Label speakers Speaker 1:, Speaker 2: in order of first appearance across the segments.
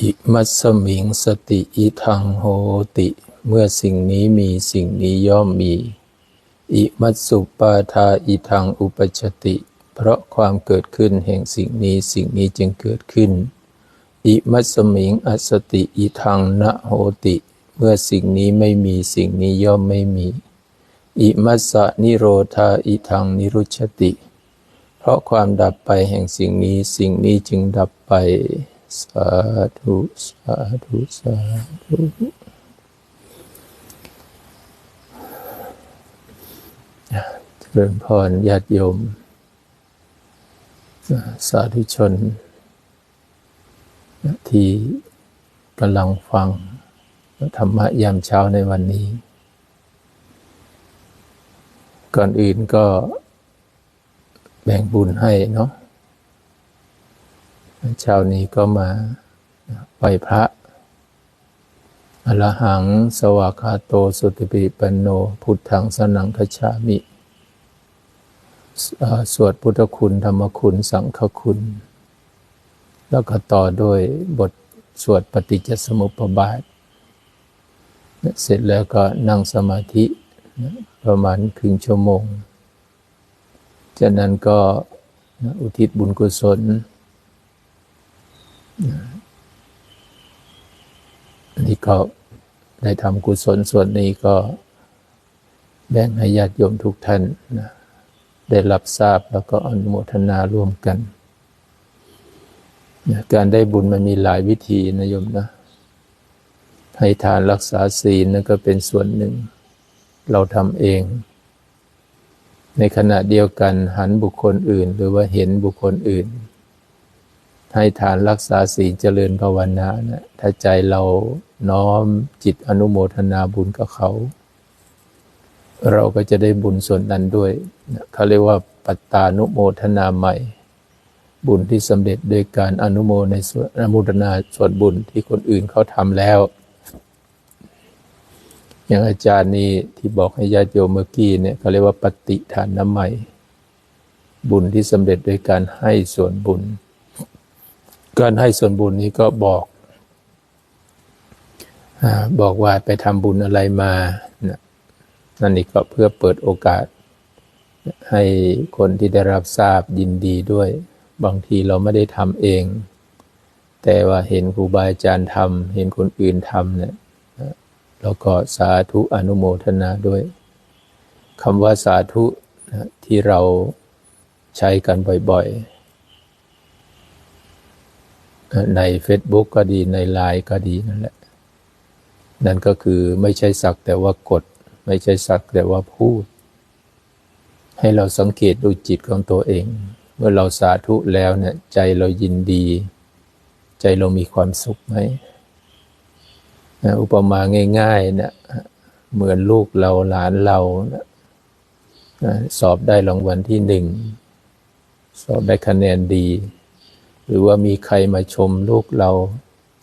Speaker 1: อิมัสมิงสติอิทังโหติ เมื่อสิ่งนี้มีสิ่งนี้ย่อมมี อิมัสสุปาทาอิทังอุปชติ เพราะความเกิดขึ้นแห่งสิ่งนี้สิ่งนี้จึงเกิดขึ้น อิมัสสมิงอสติอิทังนะโหติ เมื่อสิ่งนี้ไม่มีสิ่งนี้ย่อมไม่มี อิมัสสะนิโรธาอิทังนิรุชติ เพราะความดับไปแห่งสิ่งนี้สิ่งนี้จึงดับไป สาธุสาธุสาธุเจริญพรญาติโยม สาธุชน ที่กำลังฟังธรรมะยามเช้าในวันนี้ ก่อนอื่นก็แบ่งบุญให้เนาะ เช้านี้ก็มาไหวพระอรหัง สวากาโต สุติปิปันโน พุทธังสนังคชามิ สวดพุทธคุณ ธรรมคุณ สังฆคุณ แล้วก็ต่อด้วยบทสวดปฏิจจสมุปบาท เสร็จแล้วก็นั่งสมาธิประมาณครึ่งชั่วโมง จากนั้นก็อุทิศบุญกุศล อันนี้ก็ได้ทำกุศลส่วนนี้ก็แบ่งให้ญาติโยมทุกท่านนะได้รับทราบแล้วก็อนุโมทนาร่วมกันนะการได้บุญมันมีหลายวิธีนะโยมนะ ให้ทานรักษาศีลนั่นก็เป็นส่วนหนึ่ง เราทำเอง ในขณะเดียวกันหันบุคคลอื่น หรือว่าเห็นบุคคลอื่น ให้ทานรักษาศีลเจริญภาวนานะถ้าใจเราน้อมจิตอนุโมทนาบุญกับเขา เราก็จะได้บุญส่วนนั้นด้วยเขาเรียกว่าปัตตานุโมทนาใหม่ บุญที่สำเร็จโดยการอนุโมในส่วนอนุโมทนาส่วนบุญที่คนอื่นเขาทำแล้ว อย่างอาจารย์นี่ที่บอกให้ญาติโยมเมื่อกี้เนี่ยเขาเรียกว่าปฏิฐานน้ำใหม่ บุญที่สำเร็จโดยการให้ส่วนบุญ การให้ส่วนบุญนี้ก็บอกบอกว่าไปทำบุญอะไรมานั่นนี่ก็เพื่อเปิดโอกาส ให้คนที่ได้รับทราบยินดีด้วย บางทีเราไม่ได้ทำเอง แต่ว่าเห็นครูบาอาจารย์ทำเห็นคนอื่นทำเนี่ยเราก็สาธุอนุโมทนาด้วยคำว่าสาธุที่เราใช้กันบ่อยๆ ใน Facebook ก็ดีในไลน์ก็ดีนั่นแหละ นั่นก็คือไม่ใช่สักแต่ว่ากด ไม่ใช่สักแต่ว่าพูด ให้เราสังเกตดูจิตของตัวเอง เมื่อเราสาธุแล้วเนี่ยใจเรายินดี ใจเรามีความสุขไหมอุปมาง่ายๆเนี่ยเหมือนลูกเราหลานเราสอบได้รางวัลที่หนึ่ง สอบได้คะแนนดี หรือว่ามีใครมาชมลูกเรา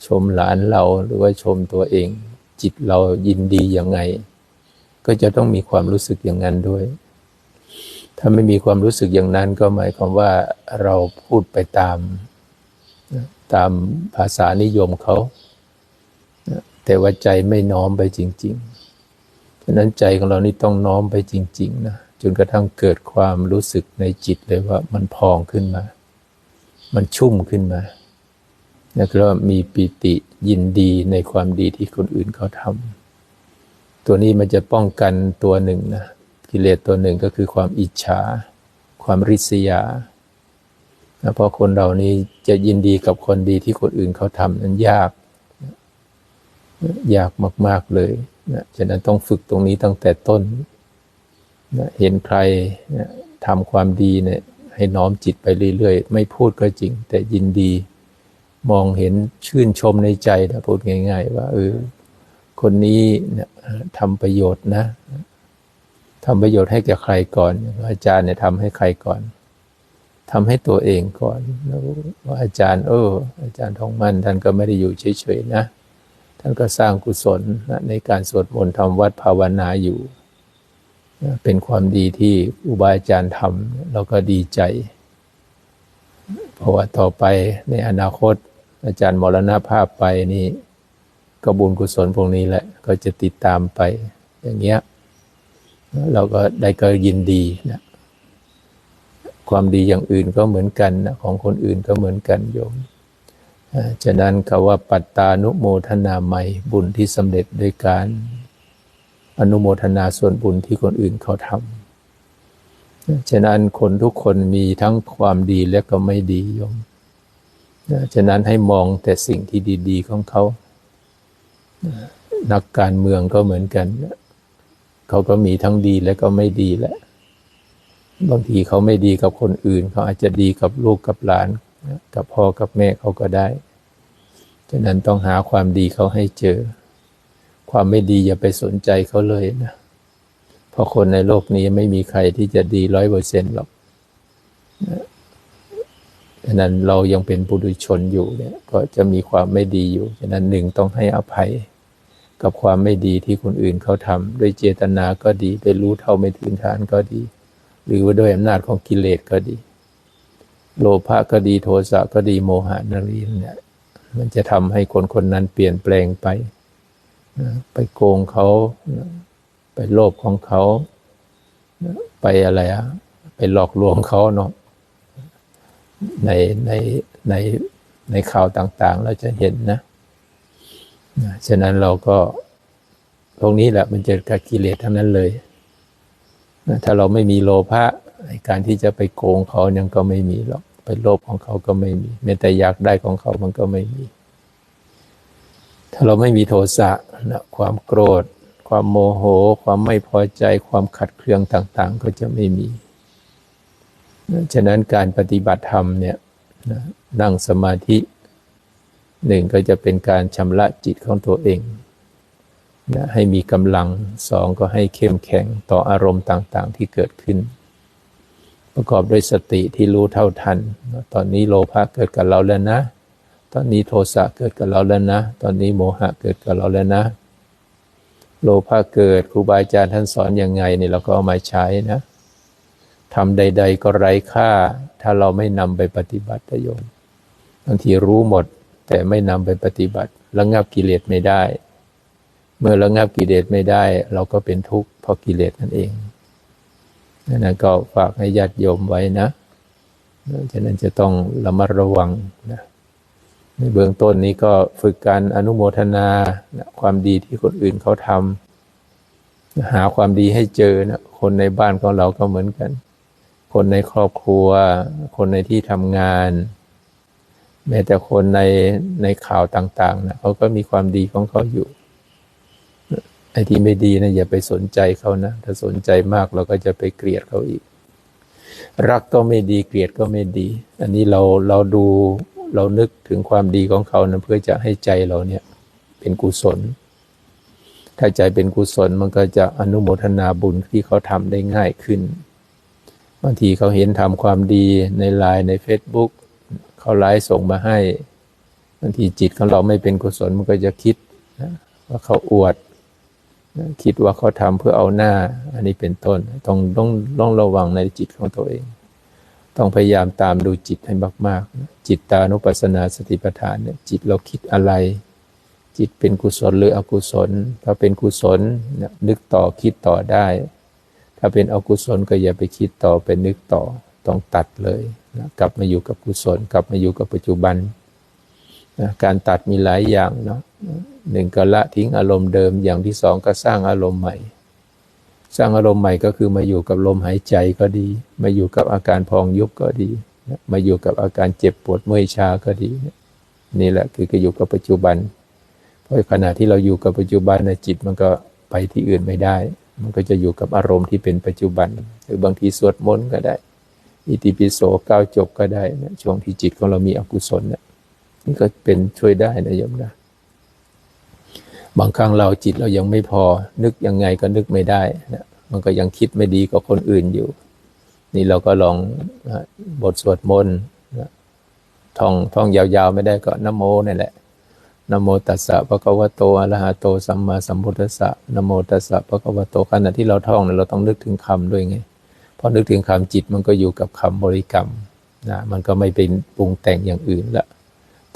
Speaker 1: ชมหลานเราหรือว่าชมตัวเอง จิตเรายินดียังไง ก็จะต้องมีความรู้สึกอย่างนั้นด้วย ถ้าไม่มีความรู้สึกอย่างนั้นก็หมายความว่าเราพูดไปตาม ตามภาษานิยมเขา แต่ว่าใจไม่น้อมไปจริงๆฉะนั้นใจของเรานี่ต้องน้อมไปจริง ๆ นะจนกระทั่งเกิดความรู้สึกในจิตเลยว่ามันพองขึ้นมา มันชุ่มขึ้นมา แล้วก็มีปิติยินดีในความดีที่คนอื่นเขาทำตัวนี้มันจะป้องกันตัวหนึ่งนะกิเลสตัวหนึ่งก็คือความอิจฉา ความริษยาเพราะคนเรานี้จะยินดีกับคนดีที่คนอื่นเขาทำนั้นยาก ยากมาก ๆเลยนะฉะนั้นต้องฝึกตรงนี้ตั้งแต่ต้นนะเห็นใครนะทำความดีเนี่ย ให้น้อมจิตไปเรื่อยๆ ไม่พูดก็จริง แต่ยินดี มองเห็นชื่นชมในใจถ้าพูดง่าย ๆ ว่าเออคนนี้เนี่ยทำประโยชน์นะทำประโยชน์ให้แก่ใครก่อน อาจารย์เนี่ยทำให้ใครก่อนทำให้ตัวเองก่อนแล้วว่าอาจารย์ เออ อาจารย์ทองมันท่านก็ไม่ได้อยู่เฉยๆนะ ท่านก็สร้างกุศลในการสวดมนต์ทำวัดภาวนาอยู่ เป็นความดีที่อุบาอาจารย์ทำเราก็ดีใจ เพราะว่าต่อไปในอนาคตอาจารย์มรณภาพไปนี่ก็บุญกุศลพวกนี้แหละ ก็จะติดตามไป อย่างเงี้ยเราก็ได้ก็ยินดีนะความดีอย่างอื่นก็เหมือนกันนะของคนอื่นก็เหมือนกันโยมฉะนั้นคำว่าปัตตานุโมทนาใหม่บุญที่สำเร็จโดยการ อนุโมทนาส่วนบุญที่คนอื่นเขาทำฉะนั้นคนทุกคนมีทั้งความดีและก็ไม่ดีโยมฉะนั้นให้มองแต่สิ่งที่ดี ๆ ของเขา นักการเมืองก็เหมือนกัน เขาก็มีทั้งดีและก็ไม่ดีแหละ บางทีเขาไม่ดีกับคนอื่น เขาอาจจะดีกับลูกกับหลาน กับพ่อกับแม่เขาก็ได้ ฉะนั้นต้องหาความดีเขาให้เจอ ความไม่ดีอย่าไปสนใจเขาเลยนะเพราะคนในโลกนี้ไม่มีใครที่จะดีร้อยเปอร์เซ็นต์หรอกฉะนั้นเรายังเป็นปุถุชนอยู่เนี่ยก็จะมีความไม่ดีอยู่ ฉะนั้นหนึ่งต้องให้อภัย กับความไม่ดีที่คนอื่นเขาทำด้วยเจตนาก็ดีด้วยรู้เท่าไม่ถึงทานก็ดี หรือว่าด้วยอำนาจของกิเลสก็ดี โลภะก็ดีโทสะก็ดีโมหะนรีเนี่ยมันจะทำให้คนคนนั้นเปลี่ยนแปลงไป ไปโกงเขาไปโลภของเขาไปอะไรอะไปหลอกลวงเขาเนาะในในในในข่าวต่าง ๆ เราจะเห็นนะฉะนั้นเราก็ตรงนี้แหละมันจะกับกิเลสทั้งนั้นเลยถ้าเราไม่มีโลภะการที่จะไปโกงเขายังก็ไม่มีหรอกไปโลภของเขาก็ไม่มีแม้แต่อยากได้ของเขามันก็ไม่มี ถ้าเราไม่มีโทสะนะความโกรธ ความโมโห ความไม่พอใจ ความขัดเคืองต่างๆ ก็จะไม่มีฉะนั้นการปฏิบัติธรรมเนี่ยนั่งสมาธิหนึ่งก็จะเป็นการชำระจิตของตัวเองนะให้มีกำลังสองก็ให้เข้มแข็งต่ออารมณ์ต่างๆ ที่เกิดขึ้น ประกอบด้วยสติที่รู้เท่าทัน ตอนนี้โลภะเกิดกับเราแล้วนะ ตอนนี้โทสะเกิดกับเราแล้วนะ ตอนนี้โมหะเกิดกับเราแล้วนะ โลภะเกิดครูบาอาจารย์ท่านสอนยังไงเนี่ยเราก็เอามาใช้นะทำใด ๆ ก็ไร้ค่า ถ้าเราไม่นำไปปฏิบัติโยมบางทีรู้หมด แต่ไม่นำไปปฏิบัติ ระงับกิเลสไม่ได้ เมื่อระงับกิเลสไม่ได้ เราก็เป็นทุกข์เพราะกิเลสนั่นเองนั้นก็ฝากให้ญาติโยมไว้นะฉะนั้นจะต้องระมัดระวังนะ ในเบื้องต้นนี้ก็ฝึกการอนุโมทนาความดีที่คนอื่นเขาทำหาความดีให้เจอนะคนในบ้านของเราก็เหมือนกัน คนในครอบครัว คนในที่ทำงาน แม้แต่คนในในข่าวต่างๆนะเขาก็มีความดีของเขาอยู่ไอ้ที่ไม่ดีนะอย่าไปสนใจเขานะ ถ้าสนใจมากเราก็จะไปเกลียดเขาอีก รักก็ไม่ดีเกลียดก็ไม่ดี อันนี้เราเราดู เรานึกถึงความดีของเขานะเพื่อจะให้ใจเราเนี่ยเป็นกุศล ถ้าใจเป็นกุศลมันก็จะอนุโมทนาบุญที่เขาทำได้ง่ายขึ้น บางทีเขาเห็นทำความดีในไลน์ใน Facebook เขาไลฟ์ส่งมาให้ บางทีจิตของเราไม่เป็นกุศลมันก็จะคิดนะว่าเขาอวดนะคิดว่าเขาทำเพื่อเอาหน้า อันนี้เป็นต้น ต้องต้องต้องระวังในจิตของตัวเอง ต้องพยายามตามดูจิตให้มากๆ จิตตานุปัสสนาสติปัฏฐานเนี่ยจิตเราคิดอะไร จิตเป็นกุศลหรืออกุศล ถ้าเป็นกุศลนึกต่อคิดต่อได้ ถ้าเป็นอกุศลก็อย่าไปคิดต่อเป็นนึกต่อต้องตัดเลยนะกลับมาอยู่กับกุศล กลับมาอยู่กับปัจจุบันนะการตัดมีหลายอย่างเนาะหนึ่งก็ละทิ้งอารมณ์เดิมอย่างที่สองก็สร้างอารมณ์ใหม่ สร้างอารมณ์ใหม่ก็คือมาอยู่กับลมหายใจก็ดี มาอยู่กับอาการพองยุบก็ดี มาอยู่กับอาการเจ็บปวดเมื่อยชาก็ดี นี่แหละคือก็อยู่กับปัจจุบัน เพราะขณะที่เราอยู่กับปัจจุบันในจิตมันก็ไปที่อื่นไม่ได้ มันก็จะอยู่กับอารมณ์ที่เป็นปัจจุบัน หรือบางทีสวดมนต์ก็ได้ อิติปิโสก้าวจบก็ได้นะช่วงที่จิตของเรามีอกุศลเนี่ยนี่ก็เป็นช่วยได้นะโยมนะ บางครั้งเราจิตเรายังไม่พอ นึกยังไงก็นึกไม่ได้นะมันก็ยังคิดไม่ดีกว่าคนอื่นอยู่ นี่เราก็ลองบทสวดมนต์ท่องท่องยาวๆไม่ได้ก็นโมนี่แหละนโมตัสสะภะคะวะโตอะระหะโตสัมมาสัมพุทธัสสะนโมตัสสะภะคะวะโตขณะที่เราท่องเนี่ยเราต้องนึกถึงคำด้วยไงพอนึกถึงคำจิตมันก็อยู่กับคำบริกรรมนะมันก็ไม่เป็นปรุงแต่งอย่างอื่นละ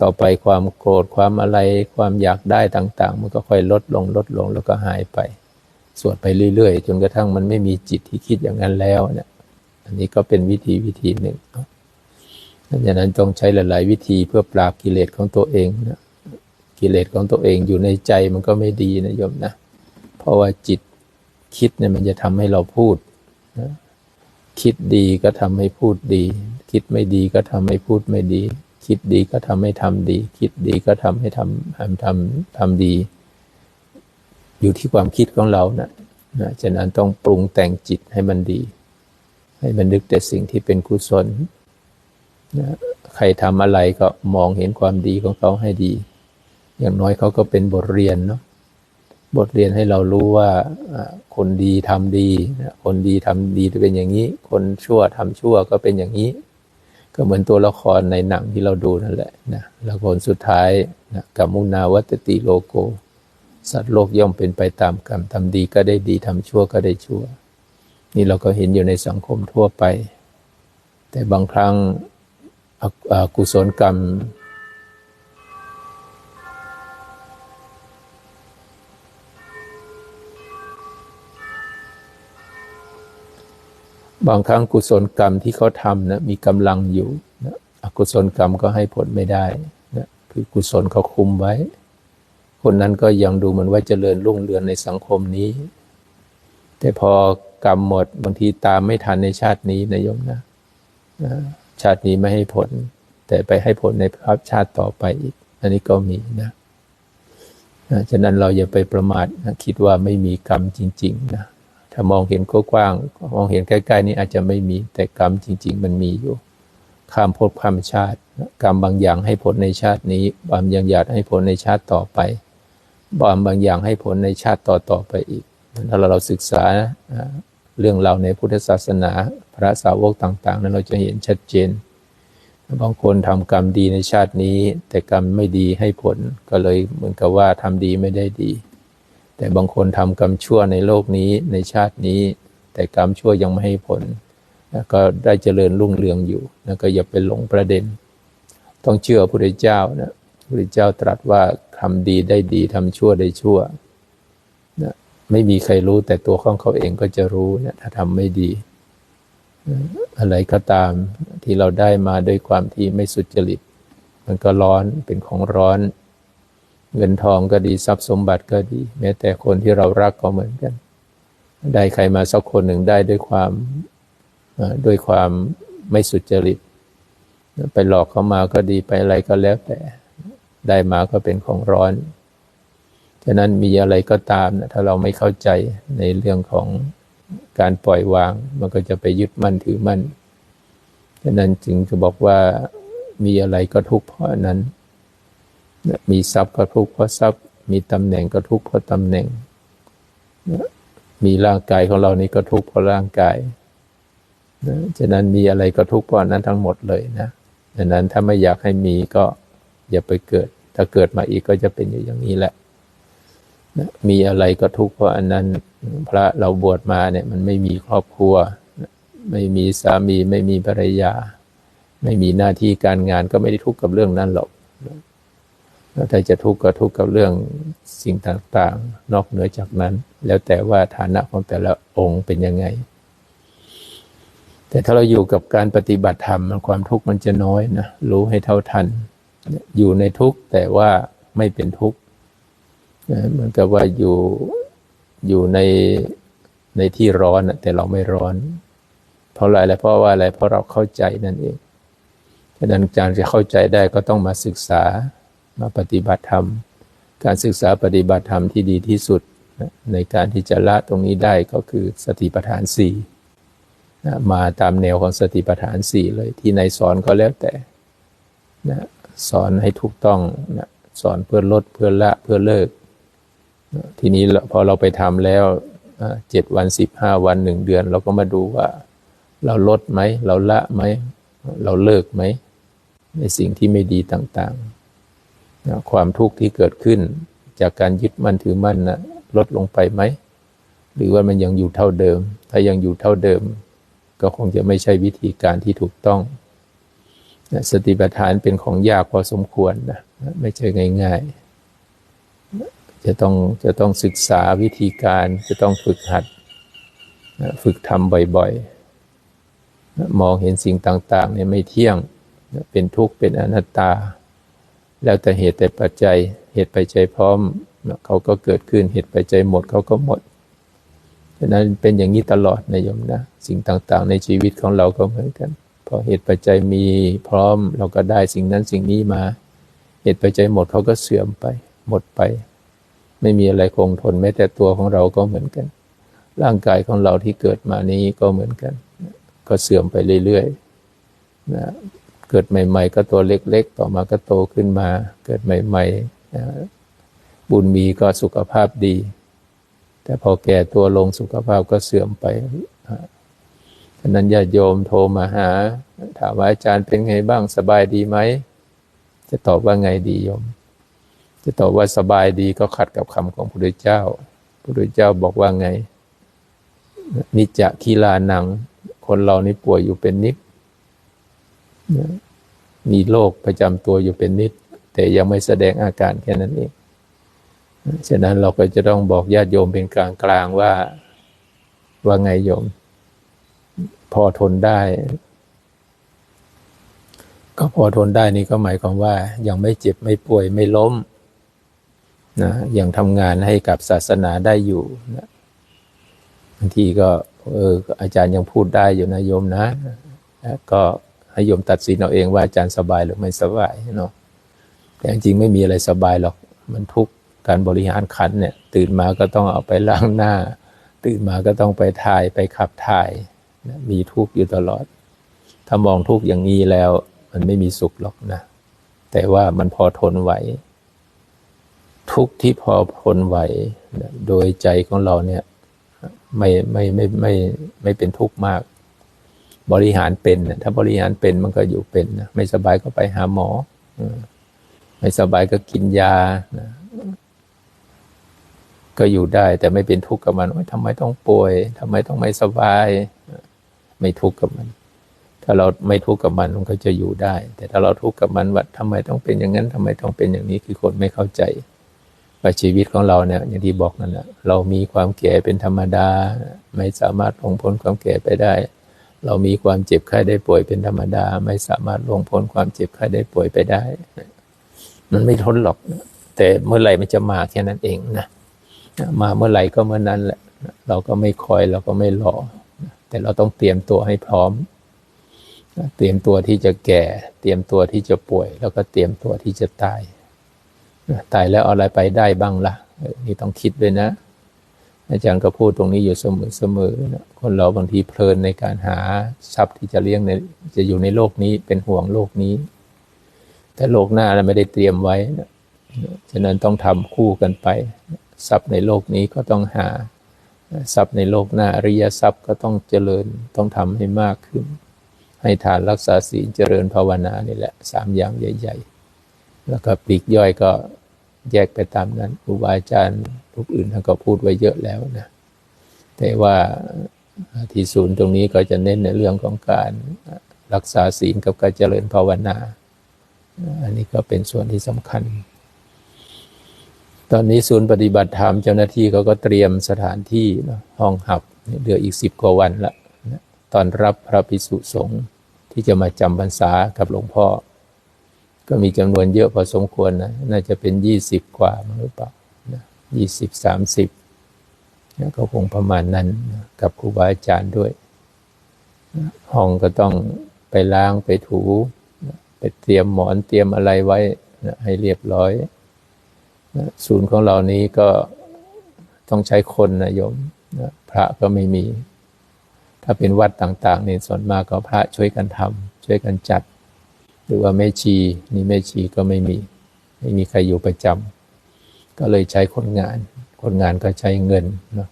Speaker 1: ต่อไปความโกรธความอะไรความอยากได้ต่าง ๆ มันก็ค่อยลดลงลดลงแล้วก็หายไป สวดไปเรื่อยๆ จนกระทั่งมันไม่มีจิตที่คิดอย่างนั้นแล้วเนี่ยอันนี้ก็เป็นวิธีวิธีหนึ่งดังนั้นต้องใช้หลาย ๆ วิธีเพื่อปราบกิเลสของตัวเองนะกิเลสของตัวเองอยู่ในใจมันก็ไม่ดีนะโยมนะ เพราะว่าจิตคิดเนี่ยมันจะทำให้เราพูดนะคิดดีก็ทำให้พูดดี คิดไม่ดีก็ทำให้พูดไม่ดี คิดดีก็ทำให้ทำดี คิดดีก็ทำให้ทำทำทำทำดี อยู่ที่ความคิดของเรานะนะฉะนั้นต้องปรุงแต่งจิตให้มันดี ให้มันนึกแต่สิ่งที่เป็นกุศลนะใครทำอะไรก็มองเห็นความดีของเขาให้ดี อย่างน้อยเขาก็เป็นบทเรียนเนาะบทเรียนให้เรารู้ว่าคนดีทำดี คนดีทำดีจะเป็นอย่างนี้ คนชั่วทำชั่วก็เป็นอย่างนี้ ก็เหมือนตัวละครในหนังที่เราดูนั่นแหละนะละครสุดท้ายนะกัมมุนาวัตติโลโก สัตว์โลกย่อมเป็นไปตามกรรมทำดีก็ได้ดีทำชั่วก็ได้ชั่ว นี่เราก็เห็นอยู่ในสังคมทั่วไป แต่บางครั้งกุศลกรรม บางครั้งกุศลกรรมที่เขาทำนะมีกำลังอยู่นะอกุศลกรรมก็ให้ผลไม่ได้นะคือกุศลเขาคุมไว้ คนนั้นก็ยังดูเหมือนว่าจเจริญรุ่งเรืองในสังคมนี้ แต่พอกรรมหมดบางทีตามไม่ทันในชาตินี้นะโยมนะชาตินี้ไม่ให้ผล แต่ไปให้ผลในภพชาติต่อไปอีก อันนี้ก็มีนะฉะนั้นเราอย่าไปประมาทนะคิดว่าไม่มีกรรมจริง ๆ นะ ถ้ามองเห็นกว้าง มองเห็นใกล้ๆนี้อาจจะไม่มี แต่กรรมจริง ๆ มันมีอยู่ ข้ามภพข้ามชาติ กรรมบางอย่างให้ผลในชาตินี้ บางอย่างอยากให้ผลในชาติต่อไป บางบางอย่างให้ผลในชาติต่อๆไปอีก ถ้าเราเราศึกษาเรื่องราวในพุทธศาสนา พระสาวกต่าง ๆ นั้นเราจะเห็นชัดเจน บางคนทำกรรมดีในชาตินี้ แต่กรรมไม่ดีให้ผล ก็เลยเหมือนกับว่าทำดีไม่ได้ดี แต่บางคนทำกรรมชั่วในโลกนี้ในชาตินี้ แต่กรรมชั่วยังไม่ให้ผลก็ได้เจริญรุ่งเรืองอยู่นะก็อย่าไปหลงประเด็น ต้องเชื่อพระพุทธเจ้านะพระพุทธเจ้าตรัสว่าทำดีได้ดีทำชั่วได้ชั่วนะไม่มีใครรู้แต่ตัวของเขาเองก็จะรู้นะถ้าทำไม่ดี อะไรก็ตามที่เราได้มาด้วยความที่ไม่สุจริต มันก็ร้อนเป็นของร้อน เงินทองก็ดีทรัพย์สมบัติก็ดี แม้แต่คนที่เรารักก็เหมือนกัน ได้ใครมาสักคนหนึ่งได้ด้วยความด้วยความไม่สุจริต ไปหลอกเขามาก็ดีไปอะไรก็แล้วแต่ได้มาก็เป็นของร้อน ฉะนั้นมีอะไรก็ตามนะถ้าเราไม่เข้าใจในเรื่องของการปล่อยวาง มันก็จะไปยึดมั่นถือมั่น ฉะนั้นจึงจะบอกว่ามีอะไรก็ทุกข์เพราะนั้น มีทรัพย์ก็ทุกข์เพราะทรัพย์ มีตำแหน่งก็ทุกข์เพราะตำแหน่ง มีร่างกายของเรานี่ก็ทุกข์เพราะร่างกายนะฉะนั้นมีอะไรก็ทุกข์เพราะนั้นทั้งหมดเลยนะดังนั้นถ้าไม่อยากให้มีก็อย่าไปเกิด ถ้าเกิดมาอีกก็จะเป็นอย่างนี้แหละนะมีอะไรก็ทุกข์เพราะอันนั้น พระเราบวชมาเนี่ยมันไม่มีครอบครัว ไม่มีสามีไม่มีภรรยา ไม่มีหน้าที่การงานก็ไม่ได้ทุกข์กับเรื่องนั้นหรอก ถ้าจะทุกข์ก็ทุกข์กับเรื่องสิ่งต่างๆ นอกเหนือจากนั้น แล้วแต่ว่าฐานะของแต่ละองค์เป็นยังไง แต่ถ้าเราอยู่กับการปฏิบัติธรรมความทุกข์มันจะน้อยนะรู้ให้เท่าทัน อยู่ในทุกข์แต่ว่าไม่เป็นทุกข์เหมือนกับว่าอยู่อยู่ในในที่ร้อนแต่เราไม่ร้อน เพราะอะไรเพราะว่าอะไรเพราะเราเข้าใจนั่นเองฉะนั้นการจะเข้าใจได้ก็ต้องมาศึกษา มาปฏิบัติธรรม การศึกษาปฏิบัติธรรมที่ดีที่สุดในการที่จะละตรงนี้ได้ก็คือสติปัฏฐานสี่มาตามแนวของสติปัฏฐานสี่เลยที่ในสอนก็แล้วแต่นะสอนให้ถูกต้องนะสอนเพื่อลดเพื่อละเพื่อเลิกทีนี้พอเราไปทำแล้วเจ็ดวันสิบห้าวันหนึ่งเดือน เราก็มาดูว่า เราลดไหม เราละไหม เราเลิกไหม ในสิ่งที่ไม่ดีต่างๆ นะความทุกข์ที่เกิดขึ้น จากการยึดมั่นถือมั่นนะลดลงไปไหม หรือว่ามันยังอยู่เท่าเดิม ถ้ายังอยู่เท่าเดิม ก็คงจะไม่ใช่วิธีการที่ถูกต้องสติปัฏฐานเป็นของยากพอสมควรนะไม่ใช่ง่ายๆ จะต้องจะต้องศึกษาวิธีการจะต้องฝึกหัดฝึกทำบ่อยๆมองเห็นสิ่งต่างๆเนี่ยไม่เที่ยงเป็นทุกข์เป็นอนัตตา แล้วแต่เหตุแต่ปัจจัย เหตุปัจจัยพร้อมเขาก็เกิดขึ้น เหตุปัจจัยหมดเขาก็หมดฉะนั้นเป็นอย่างนี้ตลอดนะโยมนะ สิ่งต่างๆ ในชีวิตของเราก็เหมือนกัน พอเหตุปัจจัยมีพร้อมเราก็ได้สิ่งนั้นสิ่งนี้มา เหตุปัจจัยหมดเขาก็เสื่อมไป หมดไป ไม่มีอะไรคงทนแม้แต่ตัวของเราก็เหมือนกัน ร่างกายของเราที่เกิดมานี้ก็เหมือนกัน ก็เสื่อมไปเรื่อยๆนะ กิดใหม่ ๆ ก็ตัวเล็ก ๆ ต่อมาก็โตขึ้นมา เกิดใหม่ๆบุญมีก็สุขภาพดี แต่พอแก่ตัวลงสุขภาพก็เสื่อมไปฉะนั้นญาติโยมโทรมาหา ถามว่าอาจารย์เป็นไงบ้างสบายดีไหม จะตอบว่าไงดีโยม จะตอบว่าสบายดีก็ขัดกับคำของพระพุทธเจ้าพระพุทธเจ้าบอกว่าไง นิจจะคีลานัง คนเรานี่ป่วยอยู่เป็นนิด มีโรคประจำตัวอยู่เป็นนิด แต่ยังไม่แสดงอาการแค่นั้นเองฉะนั้นเราก็จะต้องบอกญาติโยมเป็นกลางกลางว่าว่าไงโยม พอทนได้ ก็พอทนได้นี่ก็หมายความว่า ยังไม่เจ็บไม่ป่วยไม่ล้มนะยังทำงานให้กับศาสนาได้อยู่นะบางทีก็ เอออาจารย์ยังพูดได้อยู่นะโยมนะ ก็ ให้โยมตัดสินเอาเองว่าอาจารย์สบายหรือไม่สบายเนาะแต่จริงไม่มีอะไรสบายหรอกมันทุกการบริหารขันเนี่ย ตื่นมาก็ต้องเอาไปล้างหน้า ตื่นมาก็ต้องไปถ่ายไปขับถ่ายมีทุกข์อยู่ตลอด ถ้ามองทุกข์อย่างนี้แล้ว มันไม่มีสุขหรอกนะ แต่ว่ามันพอทนไหวทุกข์ที่พอทนไหวโดยใจของเราเนี่ย ไม่ไม่ไม่ไม่ไม่เป็นทุกข์มาก บริหารเป็นถ้าบริหารเป็นมันก็อยู่เป็นนะไม่สบายก็ไปหาหมอไม่สบายก็กินยานะก็อยู่ได้ แต่ไม่เป็นทุกข์กับมันทำไมต้องป่วยทำไมต้องไม่สบาย ไม่ทุกข์กับมัน ถ้าเราไม่ทุกข์กับมันมันก็จะอยู่ได้ แต่ถ้าเราทุกข์กับมันว่าทำไมต้องเป็นอย่างนั้นทำไมต้องเป็นอย่างนี้คือคนไม่เข้าใจว่าชีวิตของเราเนี่ยอย่างที่บอกนั่นแหละเรามีความแก่เป็นธรรมดา ไม่สามารถลงพ้นความแก่ไปได้ เรามีความเจ็บไข้ได้ป่วยเป็นธรรมดา ไม่สามารถลงพ้นความเจ็บไข้ได้ป่วยไปได้ มันไม่ทนหรอก แต่เมื่อไหร่มันจะมาแค่นั้นเองนะมาเมื่อไหร่ก็เมื่อนั้นแหละ เราก็ไม่คอยเราก็ไม่รอแต่เราต้องเตรียมตัวให้พร้อม เตรียมตัวที่จะแก่ เตรียมตัวที่จะป่วย แล้วก็เตรียมตัวที่จะตายตายแล้วอะไรไปได้บ้างละ่ะนี่ต้องคิดด้วยนะ อาจารย์ก็พูดตรงนี้อยู่เสมอเสมอนะคนเราบางทีเพลินในการหาทรัพย์ที่จะเลี้ยงในจะอยู่ในโลกนี้เป็นห่วงโลกนี้ แต่โลกหน้าเราไม่ได้เตรียมไว้นะฉะนั้นต้องทำคู่กันไป ทรัพย์ในโลกนี้ก็ต้องหาทรัพย์ในโลกหน้าอริยทรัพย์ก็ต้องเจริญต้องทำให้มากขึ้น ให้ทานรักษาศีลเจริญภาวนานี่แหละสามอย่างใหญ่ ๆ แล้วก็ปลีกย่อยก็ แยกไปตามนั้นครูบาอาจารย์ทุกอื่นท่านก็พูดไว้เยอะแล้วนะแต่ว่าที่ศูนย์ตรงนี้ก็จะเน้นในเรื่องของการรักษาศีลกับการเจริญภาวนา อันนี้ก็เป็นส่วนที่สำคัญ ตอนนี้ศูนย์ปฏิบัติธรรมเจ้าหน้าที่เขาก็เตรียมสถานที่ห้องหับเหลืออีกสิบกว่าวันละตอนรับพระภิกษุสงฆ์ที่จะมาจำพรรษากับหลวงพ่อ ก็มีจำนวนเยอะพอสมควรนะ น่าจะเป็นยี่สิบกว่ามั้ยหรือเปล่ายี่สิบสามสิบก็คงประมาณนั้นกับครูบาอาจารย์ด้วย ห้องก็ต้องไปล้างไปถู ไปเตรียมหมอนเตรียมอะไรไว้ให้เรียบร้อย ศูนย์ของเรานี้ก็ต้องใช้คนนะโยมพระก็ไม่มี ถ้าเป็นวัดต่าง ๆ นี่ส่วนมากก็พระช่วยกันทำช่วยกันจัด หรือว่าแม่ชีนี่แม่ชีก็ไม่มี ไม่มีใครอยู่ประจำก็เลยใช้คนงาน คนงานก็ใช้เงินเนาะ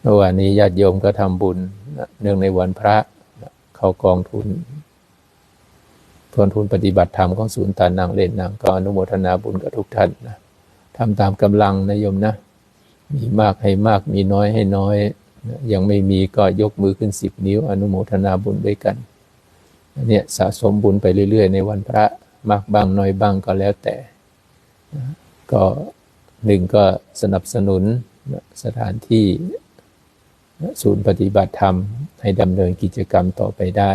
Speaker 1: เมื่อวานนี้ญาติโยมก็ทำบุญเนื่องในวันพระเขากองทุนทวนทุนปฏิบัติธรรมของศูนย์ตานางเล่นนางก็อนุโมทนาบุญกับทุกท่านนะทำตามกำลังนะโยมนะ มีมากให้มากมีน้อยให้น้อย ยังไม่มีก็ยกมือขึ้นสิบนิ้ว อนุโมทนาบุญด้วยกัน เนี่ยสะสมบุญไปเรื่อยๆ ในวันพระมากบ้างน้อยบ้างก็แล้วแต่ ก็หนึ่งก็สนับสนุนสถานที่ศูนย์ปฏิบัติธรรม ให้ดำเนินกิจกรรมต่อไปได้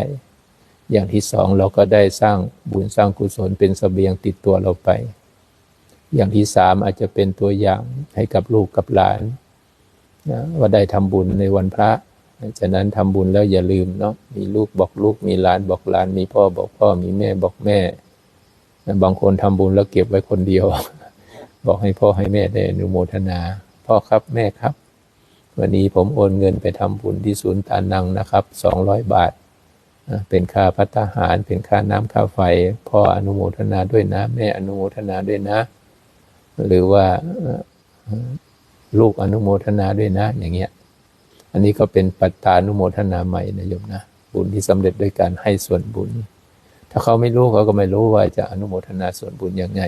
Speaker 1: อย่างที่สองเราก็ได้สร้างบุญสร้างกุศลเป็นสเสบียงติดตัวเราไป อย่างที่สามอาจจะเป็นตัวอย่างให้กับลูกกับหลานว่าได้ทำบุญในวันพระ ฉะนั้นทำบุญแล้วอย่าลืมเนาะมีลูกบอกลูกมีหลานบอกหลาน มีพ่อบอกพ่อมีแม่บอกแม่ บางคนทำบุญแล้วเก็บไว้คนเดียว บอกให้พ่อให้แม่ได้อนุโมทนา พ่อครับแม่ครับ วันนี้ผมโอนเงินไปทำบุญที่ศูนย์ตานังนะครับสองร้อยบาทเป็นค่าพัฒหาร เป็นค่าน้ำค่าไฟ พ่ออนุโมทนาด้วยนะ แม่อนุโมทนาด้วยนะ หรือว่าลูกอนุโมทนาด้วยนะ อย่างเงี้ย อันนี้ก็เป็นปัตตานุโมทนาใหม่นะโยมนะบุญที่สำเร็จด้วยการให้ส่วนบุญ ถ้าเขาไม่รู้เขาก็ไม่รู้ว่าจะอนุโมทนาส่วนบุญยังไง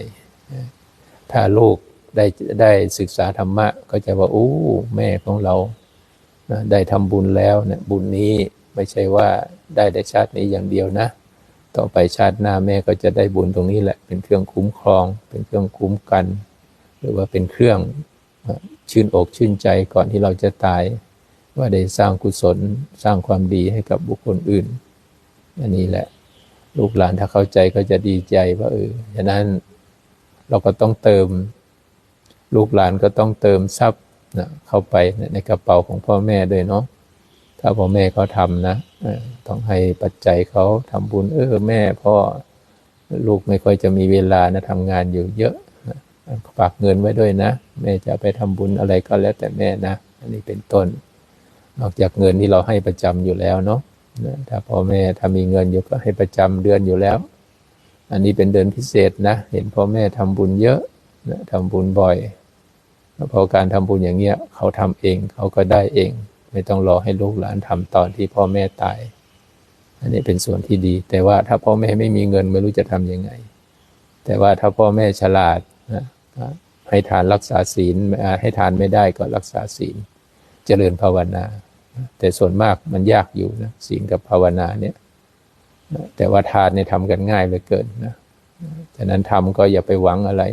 Speaker 1: ถ้าลูกได้ได้ศึกษาธรรมะ ก็จะว่าโอ้แม่ของเราได้ทำบุญแล้วเนี่ยบุญนี้ไม่ใช่ว่าได้ในชาตินี้อย่างเดียวนะ ต่อไปชาติหน้าแม่ก็จะได้บุญตรงนี้แหละ เป็นเครื่องคุ้มครอง เป็นเครื่องคุ้มกัน หรือว่าเป็นเครื่องชื่นอกชื่นใจก่อนที่เราจะตาย ว่าได้สร้างกุศลสร้างความดีให้กับบุคคลอื่นอันนี้แหละ ลูกหลานถ้าเข้าใจก็จะดีใจว่าเออฉะนั้นเราก็ต้องเติม ลูกหลานก็ต้องเติมทรัพย์นะเข้าไปในกระเป๋าของพ่อแม่ด้วยเนาะถ้าพ่อแม่เขาทำนะต้องให้ปัจจัยเขาทำบุญเออแม่พ่อลูกไม่ค่อยจะมีเวลานะทำงานอยู่เยอะฝากเงินไว้ด้วยนะ แม่จะไปทำบุญอะไรก็แล้วแต่แม่นะ อันนี้เป็นต้น นอกจากเงินที่เราให้ประจำอยู่แล้วเนาะถ้าพ่อแม่ถ้ามีเงินอยู่ก็ให้ประจำเดือนอยู่แล้ว อันนี้เป็นเดือนพิเศษนะ เห็นพ่อแม่ทำบุญเยอะนะทำบุญบ่อยพอการทำบุญอย่างเงี้ยเขาทำเองเขาก็ได้เอง ไม่ต้องรอให้ลูกหลานทำตอนที่พ่อแม่ตาย อันนี้เป็นส่วนที่ดี แต่ว่าถ้าพ่อแม่ไม่มีเงินไม่รู้จะทํำยังไง แต่ว่าถ้าพ่อแม่ฉลาดนะให้ทานรักษาศีลให้ทานไม่ได้ก็รักษาศีล เจริญภาวนา แต่ส่วนมากมันยากอยู่นะศีลกับภาวนาเนี่ยแต่ว่าทานเนี่ยทำกันง่ายเหลือเกินนะฉะนั้นทำก็อย่าไปหวังอะไร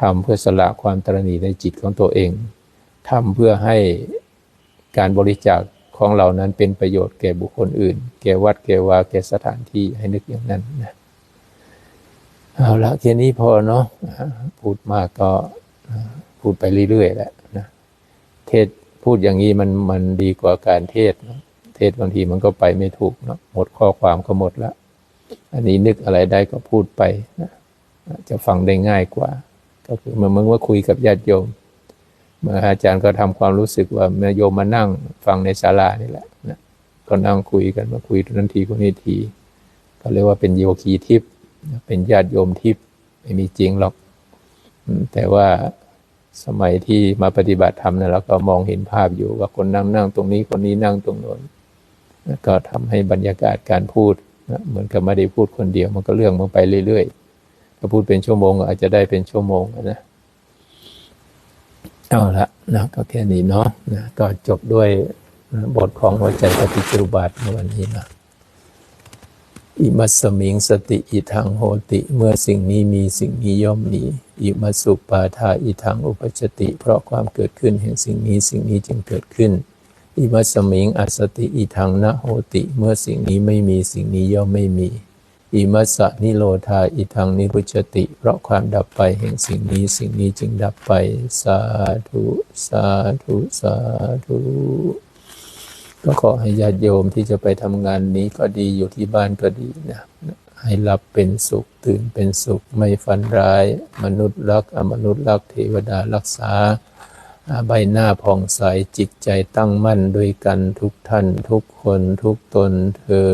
Speaker 1: ทำเพื่อสละความตรณีในจิตของตัวเองทำเพื่อให้การบริจาคของเรานั้นเป็นประโยชน์แก่บุคคลอื่น แก่วัด แก่วา แก่สถานที่ให้นึกอย่างนั้นนะเอาละแค่นี้พอเนาะพูดมากก็พูดไปเรื่อยๆแหละนะเทศ พูดอย่างนี้มันมันดีกว่าการเทศนะเทศบางทีมันก็ไปไม่ถูกเนาะหมดข้อความก็หมดละ อันนี้นึกอะไรได้ก็พูดไปนะจะฟังได้ง่ายกว่า ก็คือเมื่อมึงว่าคุยกับญาติโยมเมื่ออาจารย์ก็ทำความรู้สึกว่าเมื่อโยมมานั่งฟังในศาลานี่แหละนะก็นั่งคุยกันมาคุยทุนันทีคนนี้ทีก็เรียกว่าเป็นโยคีทิพย์เป็นญาติโยมทิพย์ไม่มีจริงหรอก แต่ว่า สมัยที่มาปฏิบัติธรรมเนี่ยเราก็มองเห็นภาพอยู่ว่าคนนั่งนั่งตรงนี้คนนี้นั่งตรงโน้นก็ทำให้บรรยากาศการพูดนะเหมือนกับไม่ได้พูดคนเดียว มันก็เรื่องมันไปเรื่อยๆถ้าพูดเป็นชั่วโมงอาจจะได้เป็นชั่วโมงนะเอาละนะก็แค่นี้เนาะนะก็จบด้วยบทของหัวใจปฏิจจุบัติในวันนี้นะ อิมัสมิงสติอิทังโหติ เมื่อสิ่งนี้มีสิ่งนี้ย่อมมีอิมัสุปาทาอิทังอุปจติ เพราะความเกิดขึ้นแห่งสิ่งนี้สิ่งนี้จึงเกิดขึ้น อิมัสมิงอัสติอิทังนะโหติ เมื่อสิ่งนี้ไม่มีสิ่งนี้ย่อมไม่มี อิมัสสนิโรธาอิทังนิรุจติ เพราะความดับไปแห่งสิ่งนี้สิ่งนี้จึงดับไป สาธุ สาธุ สาธุ ก็ขอให้ญาติโยมที่จะไปทำงานนี้ก็ดีอยู่ที่บ้านก็ดีนะให้หลับเป็นสุขตื่นเป็นสุข ไม่ฝันร้าย มนุษย์รักอมนุษย์รักเทวดารักษา ใบหน้าผ่องใสจิตใจตั้งมั่นด้วยกันทุกท่านทุกคนทุกตนเธอ